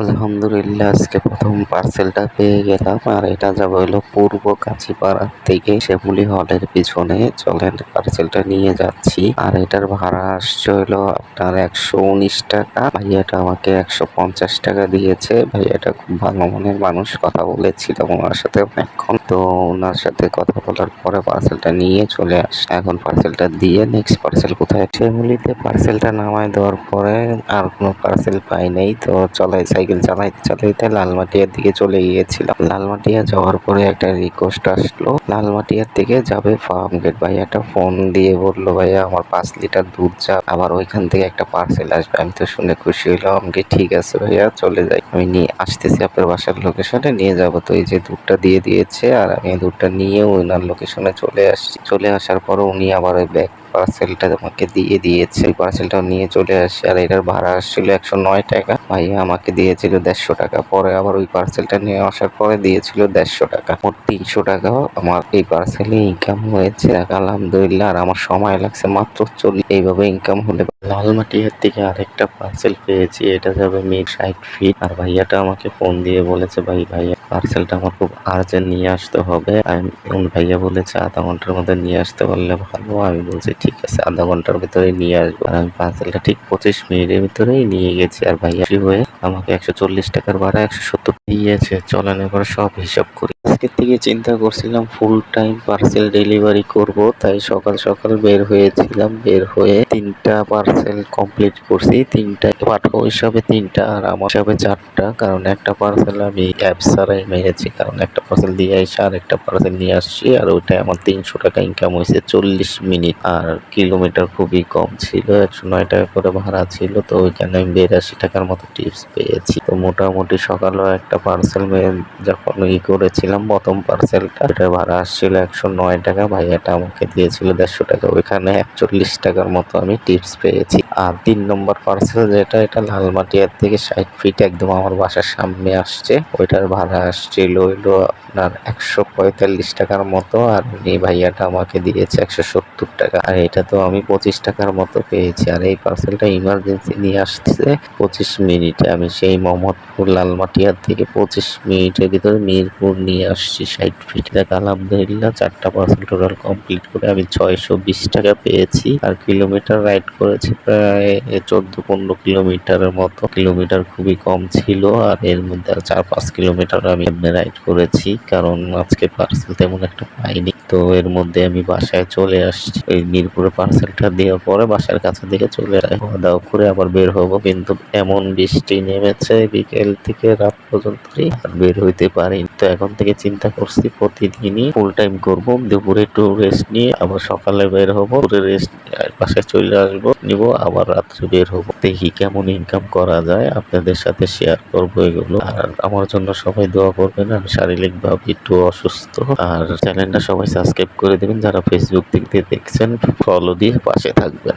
আলহামদুলিল্লাহ, আজকে প্রথম পার্সেলটা পেয়ে গেলাম আর এটা যাবে হলো পূর্ব কাঁচিপাড়া থেকে শ্যামলি হলের পিছনে। চলেন পার্সেলটা নিয়ে যাচ্ছি। আর এটার ভাড়া আসছে হলো আপনার একশো উনিশ টাকা। ভাইয়াটা আমাকে একশো পঞ্চাশ টাকা দিয়েছে। ভাইয়াটা খুব ভালো মনের মানুষ, কথা বলেছিলাম ওনার সাথে এখন তো ওনার সাথে কথা বলার পরে পার্সেলটা নিয়ে চলে আস এখন পার্সেলটা দিয়ে নেক্সট পার্সেল কোথায়? শ্যামলিতে পার্সেলটা নামায় দেওয়ার পরে আর কোনো পার্সেল পাই নাই। তো চলাই সাইকেল চালাইতে চালাইতে লালমাটিয়ার দিকে চলে গিয়েছিলাম। লালমাটিয়া যাওয়ার পরে একটা রিকোয়েস্ট আসলো। লালমাটিয়ার থেকে যাবে ফার্ম গেট ভাইয়াটা ফোন দিয়ে বলল, ভাইয়া, আমার পাঁচ লিটার দুধ চা আবার ওইখান থেকে একটা পার্সেল আসবে। আমি তো শুনে খুশি হইলাম আমাকে ঠিক আছে ভাইয়া, চলে যাই। আমি নিয়ে আসতেছি আপনার বাসার লোকেশনে নিয়ে যাব তো এই যে দুধটা দিয়ে দিয়েছে। আর আমি দুধটা নিয়ে ওনার লোকেশনে চলে আসছি। চলে আসার পর উনি আবার ওই ব্যাগ পার্সেলটা আমাকে দিয়ে দিয়েছে। পার্সেলটা নিয়ে চলে আসি আর এটার ভাড়া আসছিল একশো নয় টাকা। ভাইয়া আমাকে দিয়েছিল দেড়শো টাকা। পরে আবার ওই পার্সেলটা নিয়ে আসার পরে দিয়েছিল দেড়শো টাকা। মোট তিনশো টাকাও আমার এই পার্সেলে ইনকাম হয়েছে। আলহামদুলিল্লাহ আর আমার সময় লাগছে মাত্র চল্লিশ। এইভাবে ইনকাম হলে লালমাটিয়ার থেকে আরেকটা পার্সেল পেয়েছি। এটা যাবে মিড ষাট ফিট আর ভাইয়াটা আমাকে ফোন দিয়ে বলেছে, ভাই, ভাইয়া পার্সেলটা আমার খুব আর্জেন্ট নিয়ে আসতে হবে। আমি ভাইয়া বলেছে, আধা ঘণ্টার মধ্যে নিয়ে আসতে পারলে ভালো। আমি বলছি ঠিক আছে, আধা ঘণ্টার ভিতরে নিয়ে আসব। আর আমি পার্সেলটা ঠিক পঁচিশ মিনিটের ভিতরেই নিয়ে গেছি। আর ভাইয়া হয়ে আমাকে একশো চল্লিশ টাকার ভাড়া একশো সত্তর দিয়েছে। চলেন এবার সব হিসাব করি। আজকের থেকে চিন্তা করছিলাম ফুল টাইম পার্সেল ডেলিভারি করব, তাই সকাল সকাল বের হয়েছিলাম। বের হয়ে তিনটা পার্সেল কমপ্লিট করছি। তিনটা পাঠক হিসাবে তিনটা আর আমার হিসাবে চারটা, কারণ একটা পার্সেল আমি অ্যাপ ছাড়াই মেরেছি, কারণ একটা পার্সেল দিয়ে এসে আর একটা পার্সেল নিয়ে আসছি, আর ওইটাই আমার তিনশো টাকা ইনকাম হয়েছে চল্লিশ মিনিট। আর কিলোমিটার খুবই কম ছিল, একশো নয় টাকা করে ভাড়া ছিল, তো ওইখানে আমি বিরাশি টাকার মতো টিপস পেয়েছি। তো মোটামুটি সকালেও একটা পার্সেল যখন ই করেছিলাম প্রথম পার্সেলটা এটা ভাড়া আসছিল একশো নয় টাকা। ভাইয়াটা আমাকে দিয়েছিল দেড়শো টাকা। ওইখানে একচল্লিশ টাকার মতো আমি টিপস পেয়েছি। আর তিন নম্বর পার্সেল যেটা, এটা লালমাটিয়ার থেকে ষাট ফিট একদম আমার বাসার সামনে আসছে। ওইটার ভাড়া আসছিল হইল আপনার একশো পঁয়তাল্লিশ টাকার মতো আর উনি ভাইয়াটা আমাকে দিয়েছে একশো সত্তর টাকা। আর এটা তো আমি পঁচিশ টাকার মতো পেয়েছি। আর এই পার্সেলটা ইমার্জেন্সি নিয়ে আসছে পঁচিশ মিনিটে। আমি সেই মোহাম্মদপুর লালমাটিয়ার থেকে পঁচিশ মিনিটের ভিতরে মিরপুর নিয়ে আসছি ষাট ফিট দেখ, আলহামদুলিল্লাহ চারটা পার্সেল টোটাল কমপ্লিট করে আমি ছয়শো বিশ টাকা পেয়েছি। আর কিলোমিটার রাইড করেছি প্রায় চোদ্দ পনেরো কিলোমিটারের মতো। কিলোমিটার খুবই কম ছিল আর এর মধ্যে চার পাঁচ কিলোমিটার আমি রাইড করেছি কারণ আজকে পার্সেল তেমন একটা পাইনি। তো এর মধ্যে আমি বাসায় চলে আসছি। ওই মিরপুরে পার্সেলটা দেওয়ার পরে বাসার কাছে থেকে চলে খাওয়া দাওয়া করে আবার বের হব। কিন্তু এমন বৃষ্টি নেমেছে বিকেল থেকে রাত পর্যন্ত আর বের হইতে পারি তো এখন থেকে চিন্তা করছি প্রতিদিনই ফুল টাইম করব। দুপুরে একটু রেস্ট নিয়ে আবার সকালে বের হব। রেস্ট বাসায় চলে আসব। নিব আবার রাত্রে বের হব। দেখি কেমন ইনকাম করা যায়, আপনাদের সাথে শেয়ার করব এগুলো। আর আমার জন্য সবাই দোয়া করবেন, আমি শারীরিক ভাবে একটু অসুস্থ। আর চ্যানেলটা সবাই সাবস্ক্রাইব করে দেবেন, যারা ফেসবুক দিক দিয়ে দেখছেন ফলো দিয়ে পাশে থাকবেন।